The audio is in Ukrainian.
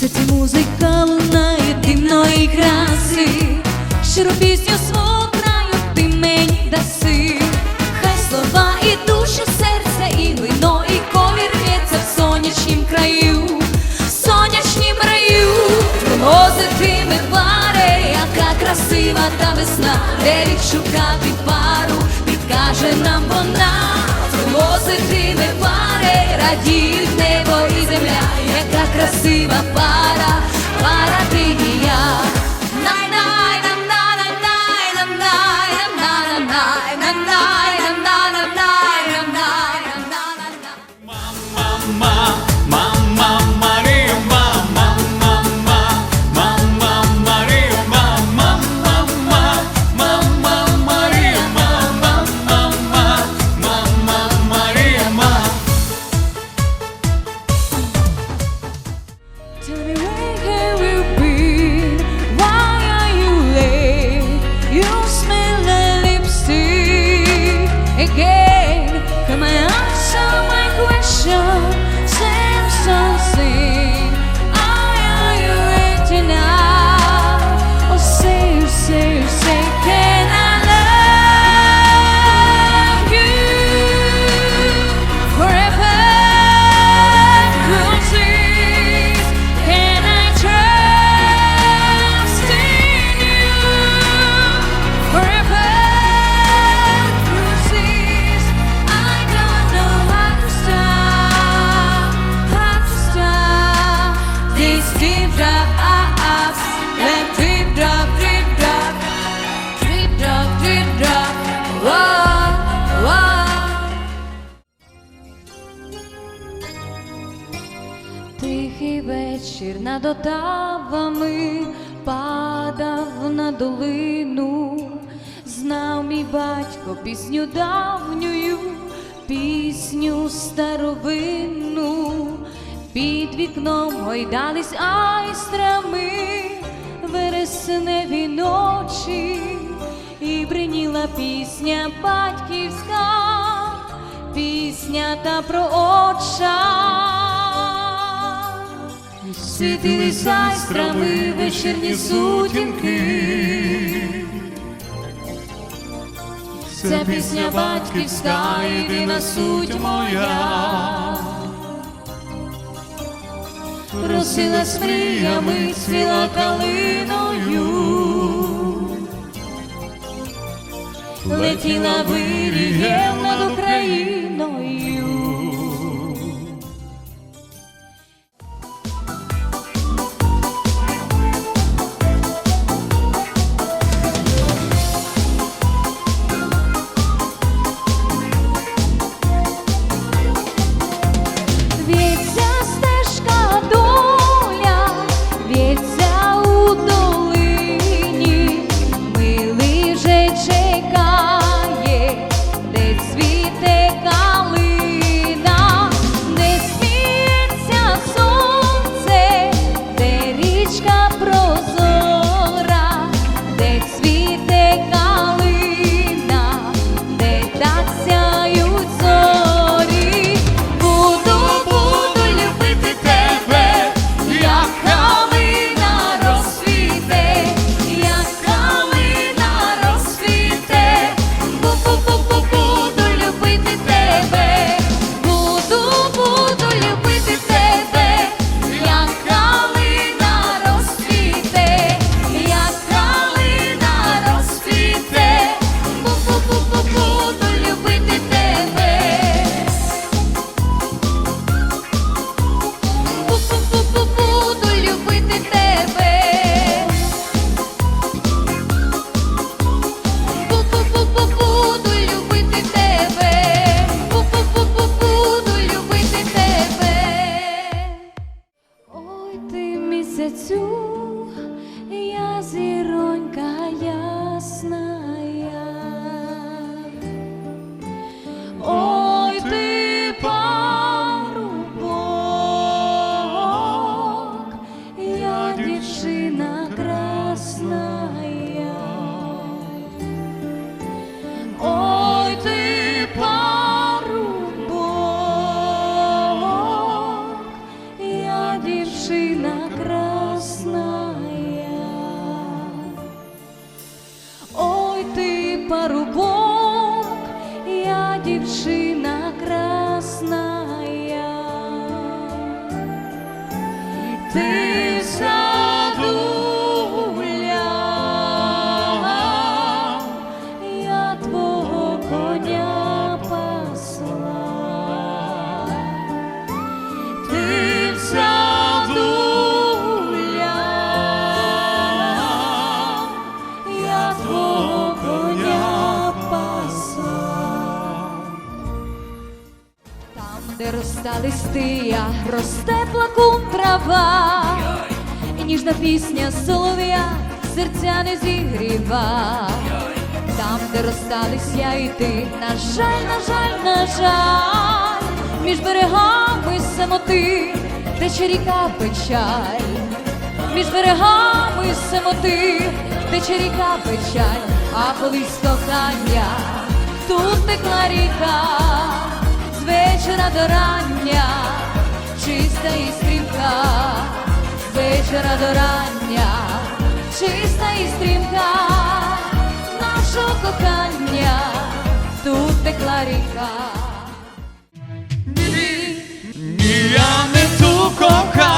серці музика лунає дивної краси, щиру пісню свого краю ти мені даси. Хай слова і душі, серце, і вино, і ковір в'ється в сонячнім краю, в сонячнім раю, Розитиме пари, яка красива та весна, де відшукати пару, підкаже нам вона, Розитиме пари, радіють Тихий вечір над отавами падав на долину, знав мій батько пісню давнюю, пісню старовинну, під вікном гойдались айстрами вересневі ночі, і бриніла пісня батьківська пісня та про отча. Світили сайстрами вечірні сутінки. Це пісня батьківська, єдина суть моя. Росилась мріями, цвіла калиною. Летіла вирієм над є ясная. Ой, ты парубок, я дівчина красная. Ой, ты парубок, я дівчина красная. парубок. Де росте листия, росте плакун трава, і ніжна пісня солов'я серця не зігріва. Там, де розстались я і ти, на жаль, на жаль, на жаль, між берегами самоти, тече ріка печаль, між берегами самоти, тече ріка печаль, а колись кохання, тут текла ріка, вечора до рання, чиста і стрімка, з вечора до рання, чиста і стрімка нашого кохання, тут текла ріка. Ні, Ні, я не ту кохав,